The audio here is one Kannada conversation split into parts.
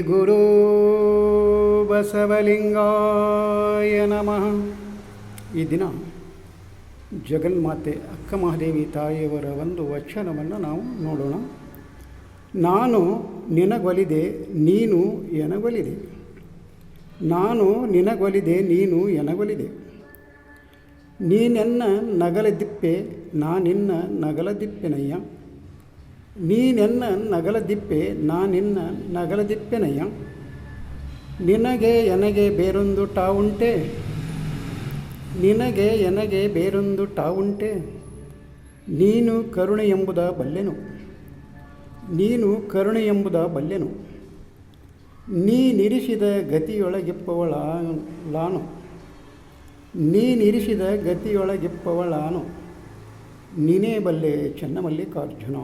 ಗುರು ಬಸವಲಿಂಗಾಯ ನಮಃ ಈ ದಿನ ಜಗನ್ಮಾತೆ ಅಕ್ಕ ಮಹಾದೇವಿ ತಾಯಿಯವರ ಒಂದು ವಚನವನ್ನು ನಾವು ನೋಡೋಣ. ನಾನು ನಿನಗೊಲಿದೆ, ನೀನು ಎನಗೊಲಿದೆ. ನಾನು ನಿನಗೊಲಿದೆ, ನೀನು ಎನಗೊಲಿದೆ. ನೀನೆನ್ನ ನಗಲದಿಪ್ಪೆ, ನಾನಿನ್ನ ನಗಲದಿಪ್ಪೆನಯ್ಯ. ನೀನೆನ್ನ ನಗಲದಿಪ್ಪೆ, ನಾನಿನ್ನ ನಗಲದಿಪ್ಪೆನಯ್ಯ. ನಿನಗೆ ಎನಗೆ ಬೇರೊಂದು ಟಾವುಂಟೆ ನಿನಗೆ ಎನಗೆ ಬೇರೊಂದು ಟಾವುಂಟೆ ನೀನು ಕರುಣೆ ಎಂಬುದ ಬಲ್ಲೆನು. ನೀನು ಕರುಣೆ ಎಂಬುದ ಬಲ್ಲೆನು. ನೀ ನಿರಿಸಿದ ಗತಿಯೊಳಗೆಪ್ಪವಳ ಗತಿಯೊಳಗಿಪ್ಪವಳಾನು. ನೀನಿರಿಸಿದ ಗತಿಯೊಳಗೆಪ್ಪವಳಾನು ನೀನೇ ಬಲ್ಲೆ ಚೆನ್ನಮಲ್ಲಿಕಾರ್ಜುನ.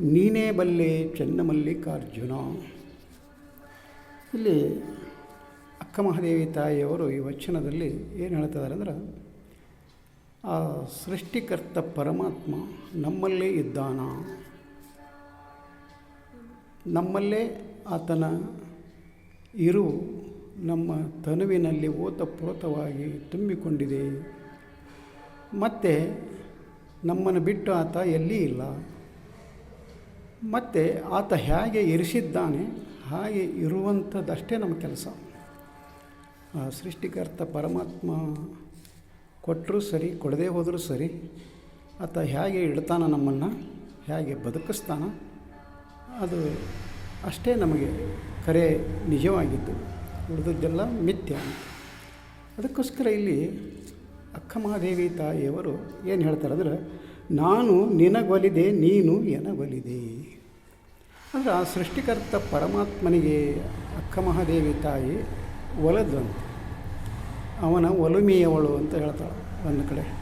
ನೀನೇ ಬಲ್ಲೆ ಚೆನ್ನಮಲ್ಲಿಕಾರ್ಜುನ. ಇಲ್ಲಿ ಅಕ್ಕ ಮಹಾದೇವಿ ತಾಯಿಯವರು ಈ ವಚನದಲ್ಲಿ ಏನು ಹೇಳ್ತಿದ್ದಾರೆ ಅಂದ್ರೆ, ಆ ಸೃಷ್ಟಿಕರ್ತ ಪರಮಾತ್ಮ ನಮ್ಮಲ್ಲೇ ಇದ್ದಾನ. ನಮ್ಮಲ್ಲೇ ಆತನ ಇರು ನಮ್ಮ ತನುವಿನಲ್ಲಿ ಓತಪ್ರೋತವಾಗಿ ತುಂಬಿಕೊಂಡಿದೆ. ಮತ್ತು ನಮ್ಮನ್ನು ಬಿಟ್ಟು ಆತ ಎಲ್ಲಿ ಇಲ್ಲ. ಮತ್ತು ಆತ ಹೇಗೆ ಇರಿಸಿದ್ದಾನೆ, ಹಾಗೆ ಇರುವಂಥದ್ದಷ್ಟೇ ನಮ್ಮ ಕೆಲಸ. ಆ ಸೃಷ್ಟಿಕರ್ತ ಪರಮಾತ್ಮ ಕೊಟ್ಟರೂ ಸರಿ, ಕೊಡದೇ ಹೋದರೂ ಸರಿ, ಆತ ಹೇಗೆ ಇಡ್ತಾನ ನಮ್ಮನ್ನು, ಹೇಗೆ ಬದುಕಿಸ್ತಾನ, ಅದು ಅಷ್ಟೇ ನಮಗೆ ಕರೆ ನಿಜವಾಗಿದ್ದು. ಉಳಿದದ್ದೆಲ್ಲ ಮಿಥ್ಯ ಅದಕ್ಕೋಸ್ಕರ ಇಲ್ಲಿ ಅಕ್ಕ ಮಹಾದೇವಿ ತಾಯಿಯವರು ಏನು ಹೇಳ್ತಾರೆ ಅಂದ್ರೆ, ನಾನು ನಿನಗೊಲಿದೆ, ನೀನು ಎನಗೊಲಿದೆ. ಅಂದರೆ ಆ ಸೃಷ್ಟಿಕರ್ತ ಪರಮಾತ್ಮನಿಗೆ ಅಕ್ಕ ಮಹಾದೇವಿ ತಾಯಿ ಒಲದ್ವಂತೆ ಅವನ ಒಲುಮೆಯವಳು ಅಂತ ಹೇಳ್ತಾಳೆ ಒಂದು ಕಡೆ.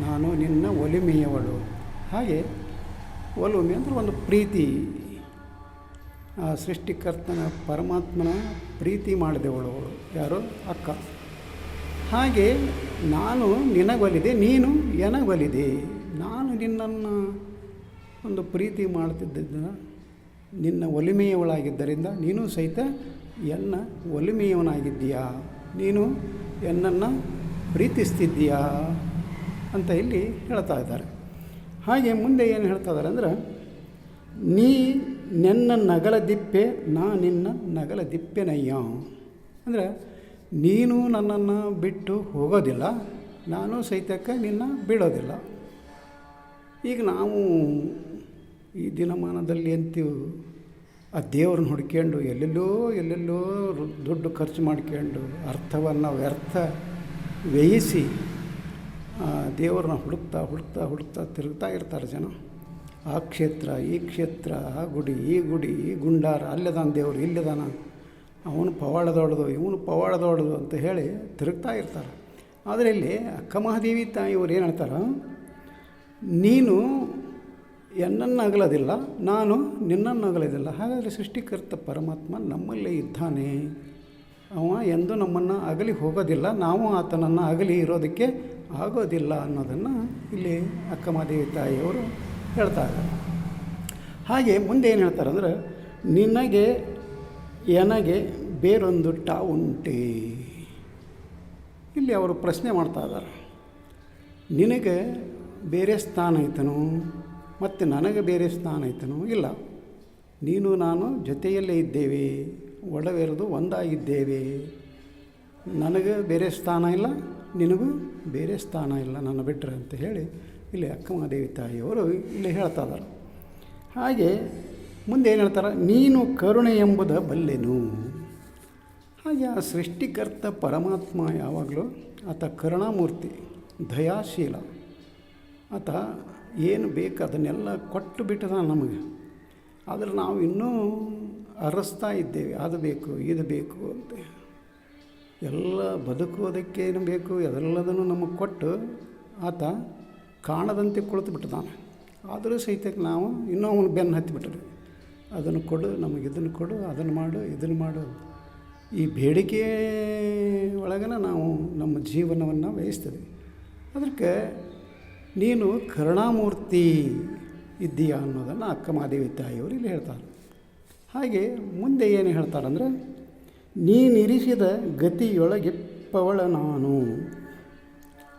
ನಾನು ನಿನ್ನ ಒಲುಮೆಯವಳು. ಹಾಗೆ ಒಲುಮೆ ಅಂದರೆ ಒಂದು ಪ್ರೀತಿ ಆ ಸೃಷ್ಟಿಕರ್ತನ ಪರಮಾತ್ಮನ ಪ್ರೀತಿ ಮಾಡಿದೆವಳು ಯಾರು? ಅಕ್ಕ. ಹಾಗೆ ನಾನು ನಿನಗೊಲಿದೆ, ನೀನು ಎನಗೊಲಿದೆ. ನಾನು ನಿನ್ನನ್ನು ಒಂದು ಪ್ರೀತಿ ಮಾಡ್ತಿದ್ದ ನಿನ್ನ ಒಲಿಮೆಯವಳಾಗಿದ್ದರಿಂದ ನೀನು ಸಹಿತ ಎನ್ನ ಒಲಿಮೆಯವನಾಗಿದ್ದೀಯಾ? ನೀನು ಎನ್ನನ್ನು ಪ್ರೀತಿಸ್ತಿದ್ದೀಯಾ? ಅಂತ ಇಲ್ಲಿ ಹೇಳ್ತಾ ಇದ್ದಾರೆ. ಹಾಗೆ ಮುಂದೆ ಏನು ಹೇಳ್ತಾ ಇದ್ದಾರೆ ಅಂದ್ರೆ, ನೀ ನೆನ್ನ ನಗಲ ದಿಪ್ಪೆ, ನಾ ನಿನ್ನ ನಗಲ ದಿಪ್ಪೆನಯ್ಯ. ಅಂದರೆ ನೀನು ನನ್ನನ್ನು ಬಿಟ್ಟು ಹೋಗೋದಿಲ್ಲ, ನಾನು ಸಹಿತಕ್ಕೆ ನಿನ್ನ ಬಿಡೋದಿಲ್ಲ ಈಗ ನಾವು ಈ ದಿನಮಾನದಲ್ಲಿ ಅಂತೀವಿ ಆ ದೇವ್ರನ್ನ ಹುಡ್ಕೊಂಡು ಎಲ್ಲೆಲ್ಲೋ ಎಲ್ಲೆಲ್ಲೋ ದುಡ್ಡು ಖರ್ಚು ಮಾಡ್ಕೊಂಡು ಅರ್ಥವನ್ನು ವ್ಯರ್ಥ ವ್ಯಯಿಸಿ ದೇವ್ರನ್ನ ಹುಡುಕ್ತಾ ಹುಡುಕ್ತಾ ಹುಡುಕ್ತಾ ತಿರುಗ್ತಾ ಇರ್ತಾರೆ ಜನ. ಆ ಕ್ಷೇತ್ರ, ಈ ಕ್ಷೇತ್ರ, ಆ ಗುಡಿ, ಈ ಗುಡಿ, ಈ ಗುಂಡಾರ, ಅಲ್ಲದಾನ ದೇವರು, ಇಲ್ಲದಾನ? ಅವನು ಪವಾಡ ದೊಡ್ಡದು ಇವನು ಪವಾಡ ದೊಡ್ಡದು ಅಂತ ಹೇಳಿ ತಿರುಗ್ತಾ ಇರ್ತಾರೆ. ಆದರೆ ಇಲ್ಲಿ ಅಕ್ಕಮಹಾದೇವಿ ತಾಯಿಯವರು ಏನು ಹೇಳ್ತಾರೆ? ನೀನು ಎನ್ನನ್ನು ಅಗಲೋದಿಲ್ಲ ನಾನು ನಿನ್ನನ್ನು ಅಗಲೋದಿಲ್ಲ ಹಾಗಾದರೆ ಸೃಷ್ಟಿಕರ್ತ ಪರಮಾತ್ಮ ನಮ್ಮಲ್ಲೇ ಇದ್ದಾನೆ. ಅವ ಎಂದು ನಮ್ಮನ್ನು ಅಗಲಿ ಹೋಗೋದಿಲ್ಲ, ನಾವು ಆತನನ್ನು ಅಗಲಿ ಇರೋದಕ್ಕೆ ಆಗೋದಿಲ್ಲ ಅನ್ನೋದನ್ನು ಇಲ್ಲಿ ಅಕ್ಕಮಹಾದೇವಿ ತಾಯಿಯವರು ಹೇಳ್ತಾ ಇದ್ದಾರೆ ಹಾಗೆ ಮುಂದೆ ಏನು ಹೇಳ್ತಾರೆ ಅಂದರೆ, ನಿನಗೆ ಎನಗೆ ಬೇರೊಂದು ಟಾ ಉಂಟೆ. ಇಲ್ಲಿ ಅವರು ಪ್ರಶ್ನೆ ಮಾಡ್ತಾ ಇದ್ದಾರೆ. ನಿನಗೆ ಬೇರೆ ಸ್ಥಾನ ಐತನು, ಮತ್ತು ನನಗೆ ಬೇರೆ ಸ್ಥಾನ ಐತನು ಇಲ್ಲ. ನೀನು ನಾನು ಜೊತೆಯಲ್ಲೇ ಇದ್ದೇವೆ ಒಡವೆರೆದು ಒಂದಾಗಿದ್ದೇವೆ. ನನಗೆ ಬೇರೆ ಸ್ಥಾನ ಇಲ್ಲ, ನಿನಗೂ ಬೇರೆ ಸ್ಥಾನ ಇಲ್ಲ, ನನ್ನ ಬಿಟ್ಟರೆ ಅಂತ ಹೇಳಿ ಇಲ್ಲಿ ಅಕ್ಕಮಹಾದೇವಿ ತಾಯಿಯವರು ಇಲ್ಲಿ ಹೇಳ್ತಾ ಇದ್ದಾರೆ ಹಾಗೆ ಮುಂದೆ ಏನು ಹೇಳ್ತಾರೆ? ನೀನು ಕರುಣೆ ಎಂಬುದ ಬಲ್ಲೆನು. ಹಾಗೆ ಆ ಸೃಷ್ಟಿಕರ್ತ ಪರಮಾತ್ಮ ಯಾವಾಗಲೂ ಆತ ಕರುಣಾಮೂರ್ತಿ, ದಯಾಶೀಲ. ಆತ ಏನು ಬೇಕು ಅದನ್ನೆಲ್ಲ ಕೊಟ್ಟು ಬಿಟ್ಟದ ನಮಗೆ. ಆದರೆ ನಾವು ಇನ್ನೂ ಅರಸ್ತಾ ಇದ್ದೇವೆ. ಅದು ಬೇಕು, ಇದು ಬೇಕು ಅಂತ. ಎಲ್ಲ ಬದುಕುವುದಕ್ಕೇನು ಬೇಕು? ಅದೆಲ್ಲದನ್ನು ನಮಗೆ ಕೊಟ್ಟು ಆತ ಕಾಣದಂತೆ ಕುಳಿತು ಬಿಟ್ಟಿದ್ದಾನೆ ಆದರೂ ಸಹಿತಕ್ಕೆ ನಾವು ಇನ್ನೂ ಅವನು ಬೆನ್ನು ಹತ್ತಿಬಿಟ್ರಿ ಅದನ್ನು ಕೊಡು, ನಮಗೆ ಇದನ್ನು ಕೊಡು, ಅದನ್ನು ಮಾಡು, ಇದನ್ನು ಮಾಡು. ಈ ಬೇಡಿಕೆ ಒಳಗನ ನಾವು ನಮ್ಮ ಜೀವನವನ್ನು ವಹಿಸ್ತೇವೆ ಅದಕ್ಕೆ ನೀನು ಕರುಣಾಮೂರ್ತಿ ಇದ್ದೀಯಾ ಅನ್ನೋದನ್ನು ಅಕ್ಕ ಮಹಾದೇವಿ ತಾಯಿಯವರು ಇಲ್ಲಿ ಹೇಳ್ತಾರೆ. ಹಾಗೆ ಮುಂದೆ ಏನು ಹೇಳ್ತಾರಂದ್ರೆ, ನೀನಿರಿಸಿದ ಗತಿಯೊಳಗೆಪ್ಪವಳ ನಾನು.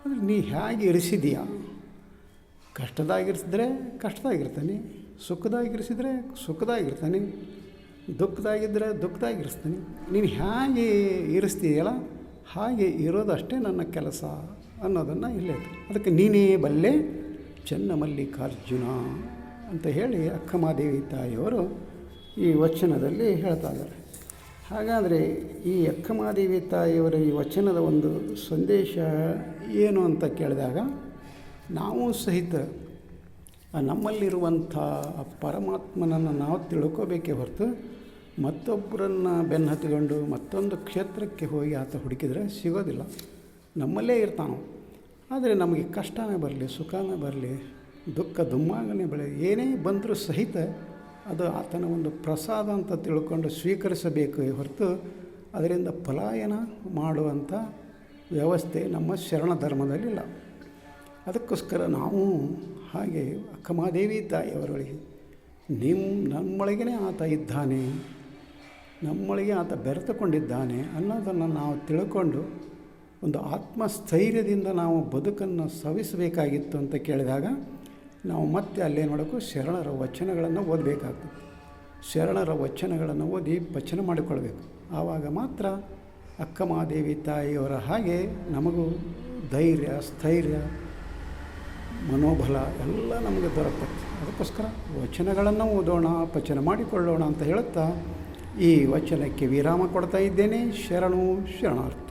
ಅಂದರೆ ನೀ ಹೇಗೆ ಇರಿಸಿದೀಯಾ ಕಷ್ಟದಾಗಿರಿಸಿದ್ರೆ ಕಷ್ಟದಾಗಿರ್ತಾನೆ, ಸುಖದಾಗಿರಿಸಿದ್ರೆ ಸುಖದಾಗಿರ್ತಾನೆ ದುಃಖದಾಗಿದ್ದರೆ ದುಃಖದಾಗಿರಿಸ್ತಾನೆ. ನೀನು ಹೇಗೆ ಇರಿಸ್ತೀಯಲ್ಲ, ಹಾಗೆ ಇರೋದಷ್ಟೇ ನನ್ನ ಕೆಲಸ ಅನ್ನೋದನ್ನು ಇಲ್ಲೇ ಅದಕ್ಕೆ ನೀನೇ ಬಲ್ಲೆ ಚೆನ್ನ ಮಲ್ಲಿಕಾರ್ಜುನ ಅಂತ ಹೇಳಿ ಅಕ್ಕಮಾದೇವಿ ತಾಯಿಯವರು ಈ ವಚನದಲ್ಲಿ ಹೇಳ್ತಾ ಇದ್ದಾರೆ. ಹಾಗಾದರೆ ಈ ಅಕ್ಕಮಾದೇವಿ ತಾಯಿಯವರ ಈ ವಚನದ ಒಂದು ಸಂದೇಶ ಏನು ಅಂತ ಕೇಳಿದಾಗ ನಾವು ಸಹಿತ ನಮ್ಮಲ್ಲಿರುವಂಥ ಪರಮಾತ್ಮನನ್ನು ನಾವು ತಿಳ್ಕೋಬೇಕೇ ಹೊರತು ಮತ್ತೊಬ್ಬರನ್ನು ಬೆನ್ನು ಹತ್ಕೊಂಡು ಮತ್ತೊಂದು ಕ್ಷೇತ್ರಕ್ಕೆ ಹೋಗಿ ಆತ ಹುಡುಕಿದರೆ ಸಿಗೋದಿಲ್ಲ. ನಮ್ಮಲ್ಲೇ ಇರ್ತಾನೋ ಆದರೆ ನಮಗೆ ಕಷ್ಟನೇ ಬರಲಿ, ಸುಖನೇ ಬರಲಿ, ದುಃಖ ದುಮ್ಮಾಗನೇ ಬೆಳೆ ಏನೇ ಬಂದರೂ ಸಹಿತ ಅದು ಆತನ ಒಂದು ಪ್ರಸಾದ ಅಂತ ತಿಳ್ಕೊಂಡು ಸ್ವೀಕರಿಸಬೇಕು ಹೊರತು ಅದರಿಂದ ಪಲಾಯನ ಮಾಡುವಂಥ ವ್ಯವಸ್ಥೆ ನಮ್ಮ ಶರಣ ಧರ್ಮದಲ್ಲಿಲ್ಲ ಅದಕ್ಕೋಸ್ಕರ ನಾವು ಹಾಗೆ ಅಕ್ಕಮಾದೇವಿ ತಾಯಿಯವರೊಳಗೆ ನಿಮ್ಮ ನಮ್ಮೊಳಗೇ ಆತ ಇದ್ದಾನೆ, ನಮ್ಮೊಳಗೆ ಆತ ಬೆರೆತುಕೊಂಡಿದ್ದಾನೆ ಅನ್ನೋದನ್ನು ನಾವು ತಿಳ್ಕೊಂಡು ಒಂದು ಆತ್ಮಸ್ಥೈರ್ಯದಿಂದ ನಾವು ಬದುಕನ್ನು ಸವಿಸಬೇಕಾಗಿತ್ತು ಅಂತ ಕೇಳಿದಾಗ, ನಾವು ಮತ್ತೆ ಅಲ್ಲೇನು ಮಾಡಬೇಕು ಶರಣರ ವಚನಗಳನ್ನು ಓದಬೇಕಾಗ್ತದೆ. ಶರಣರ ವಚನಗಳನ್ನು ಓದಿ ವಚನ ಮಾಡಿಕೊಳ್ಬೇಕು. ಆವಾಗ ಮಾತ್ರ ಅಕ್ಕಮಾದೇವಿ ತಾಯಿಯವರ ಹಾಗೆ ನಮಗೂ ಧೈರ್ಯ, ಸ್ಥೈರ್ಯ ಮನೋಬಲ ಎಲ್ಲ ನಮಗೆ ದೊರಕುತ್ತೆ. ಅದಕ್ಕೋಸ್ಕರ ವಚನಗಳನ್ನು ಓದೋಣ, ಪಚನ ಮಾಡಿಕೊಳ್ಳೋಣ ಅಂತ ಹೇಳುತ್ತಾ ಈ ವಚನಕ್ಕೆ ವಿರಾಮ ಕೊಡ್ತಾ ಇದ್ದೇನೆ. ಶರಣು ಶರಣಾರ್ಥಿ.